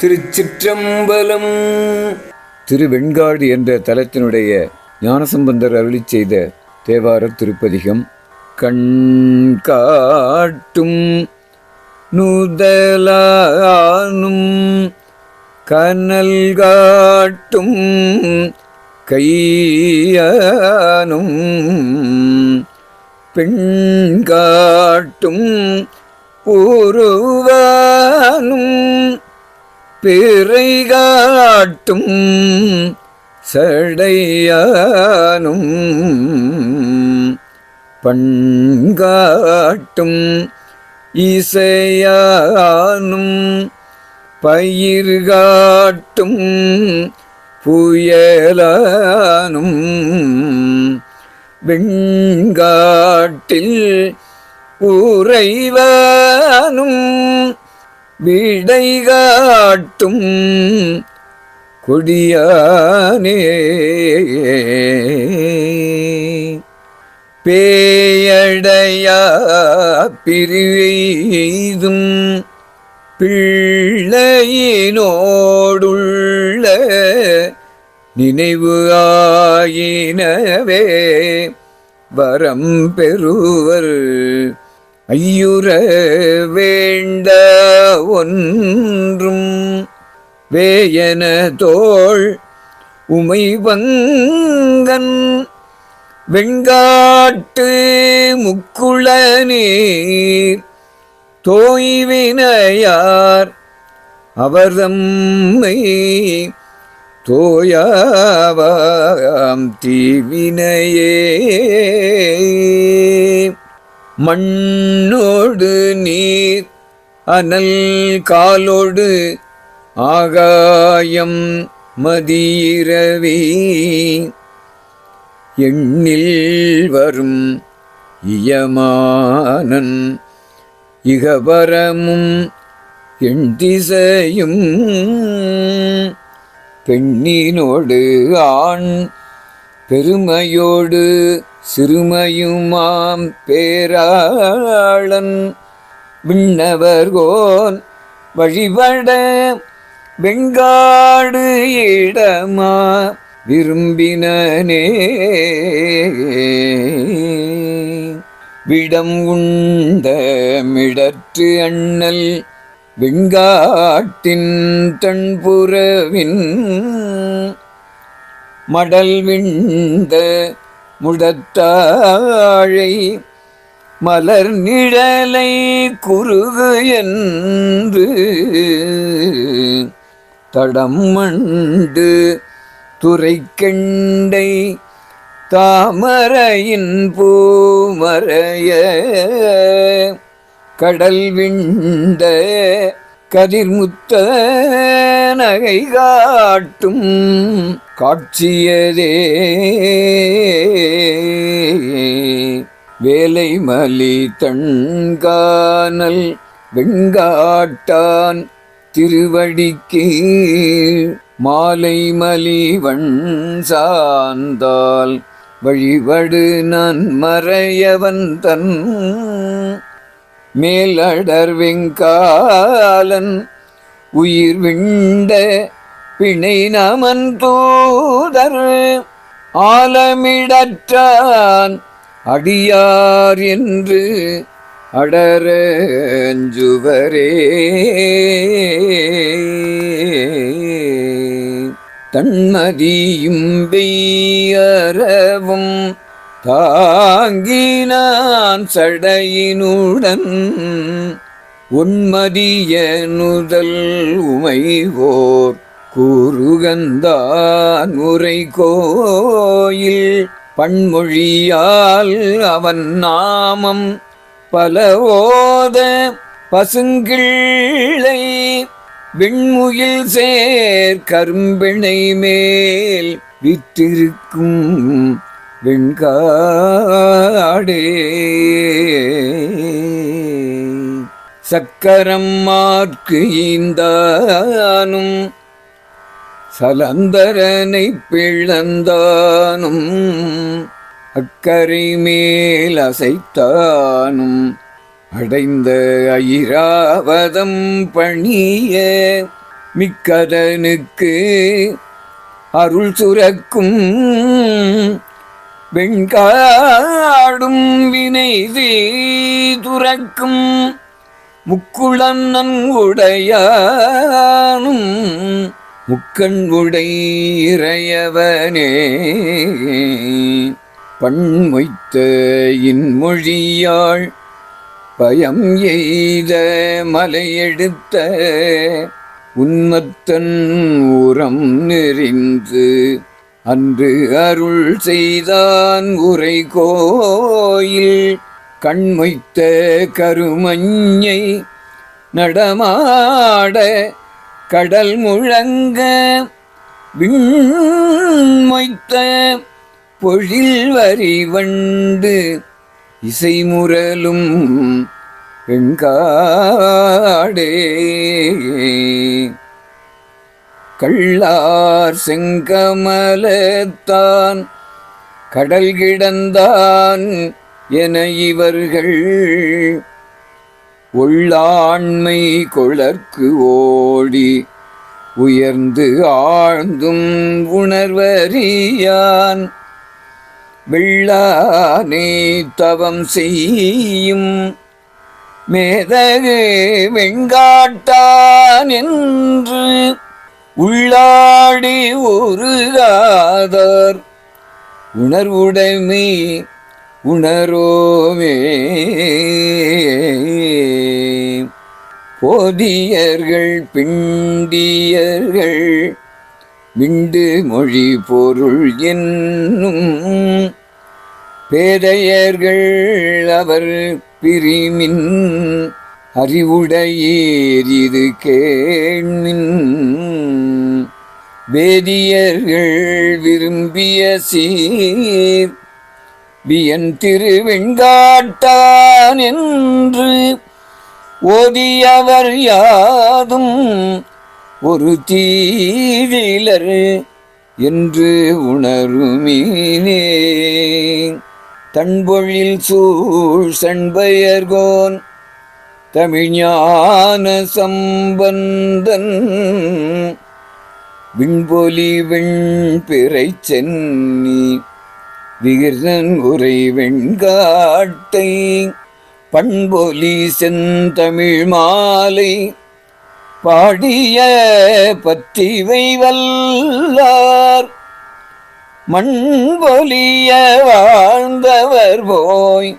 திருச்சிற்றம்பலம். திருவெண்காடு என்ற தலத்தினுடைய ஞானசம்பந்தர் அருளி செய்த தேவார திருப்பதிகம் கண்காட்டும் நுதலானும் கனல் காட்டும் கையானும் பெண் காட்டும் உருவானும் பிறை காட்டும் சடையானும் பண்காட்டும் இசையானும் பயிர்காட்டும் புயலானும் வெண்காட்டில் உறைவானும் விடை காட்டும் கொடியானே. பேயடையா பிரிவெய்தும் பிள்ளையினோடுள்ள நினைவு ஆயினவே. வரம் பெறுவர் ஐயுற வேண்ட ஒன்றும் வேயன தோள் உமைவங்கன் வெண்காட்டு முக்குள நீர் தோய்வினையார் அவர்தம்மை தோயாவாம் தீவினையே. மண்ணோடு நீர் அனல் காலோடு ஆகாயம் மதியிரவி. எண்ணில் வரும் இயமானன் இகபரமும் எண் திசையும் பெண்ணினோடு ஆண் பெருமையோடு சிறுமையுமாம் பேராளன். விண்ணவர்கோன் வழிபட வெங்காடு இடமா விரும்பினனே. விடம் உண்ட மிடற்று அண்ணல் வெங்காட்டின் தன்புறவின். மடல் விண்ட முடத்தாழை மலர் நிழலை குறுகு என்று தடம் மண்டு துரைக்கெண்டை தாமரையின் பூமறைய கடல் விண்ட கதிர்முத்த நகை காட்டும் காட்சியதே. வேலை மலி தண்கானல் வெங்காட்டான் திருவடிக்கு மாலை மலிவன் சார்ந்தால் வழிபடு நான் மறையவன் தன் மேலடர் வெங்காலன் உயிர் விண்ட பிணை நமன் தூதர். ஆலமிடற்றான் அடியார் என்று அடரஞ்சுவரே. தன்மதியும் பெய்யறவும் தாங்கினான் சடையினுடன் உன்மதிய நுதல் உமைவோர் கூறுகந்தான் உரை கோயில் பன்மொழியால் அவன் நாமம் பல ஓத பசுங்கிள்ளை விண்முகில் சேர் கரும்பிணை மேல் விற்றிருக்கும் வெண்காடே சக்கரம் மார்க்கு ஈந்தானும் சலந்தரனை பிளந்தானும் அக்கரை மேல் அசைத்தானும் அடைந்த ஐராவதம் பணிய மிக்கதனுக்கு அருள் சுரக்கும் வெண்காடும் வினை துறக்கும் முக்குளன் உடையானும் முக்கண் உடை இறையவனே பண்மொய்த்த இன்மொழியாள் பயம் எய்த மலையெடுத்த உன்மத்தன் உரம் நெறிந்து அன்று அருள் செய்தான் உரை கோயில் கண்மொய்த்த கருமஞ்சை நடமாட கடல் முழங்க விண்மொய்த்த பொழில் வரி வண்டு இசைமுரலும் வெங்காடே. கள்ளார் செங்கமலத்தான் கடல் கிடந்தான் என இவர்கள் உள்ளாண்மை கொளர்க்கு ஓடி உயர்ந்து ஆழ்ந்தும் உணர்வறியான். வெள்ளானே தவம் செய்யும் மேதகு வெங்காட்டான் என்று உள்ளாடி உருகாதார். உணர்வுடைமை உணரோமே. போதியர்கள் பிண்டியர்கள் விண்டு மொழி பொருள் என்னும். பேதையர்கள் அவர் பிரிமின் அறிவுடையீர் இது கேள்மின் வேதியர்கள் விரும்பிய சீர். வியன் திருவெண்காட்டான் என்று ஓதியவர் யாதும் ஒரு தீதிலர் என்று உணருமீனே. தன்பொழில் சூழ் சண்பயர்கோன் தமிழ்ஞான சம்பந்தன் விண்பொலி வெண்பிறை சென்னி விகிர்தன் உரை வெண்காட்டை பண்பொலி செந்தமிழ் மாலை பாடிய பத்திவை வல்லார். மண்பொலிய வாழ்ந்தவர் போய்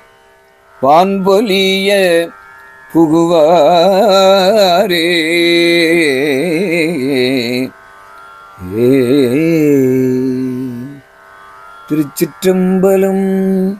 வான்பொலிய புகுவாரே. ஏ. திருச்சிற்றம்பலம்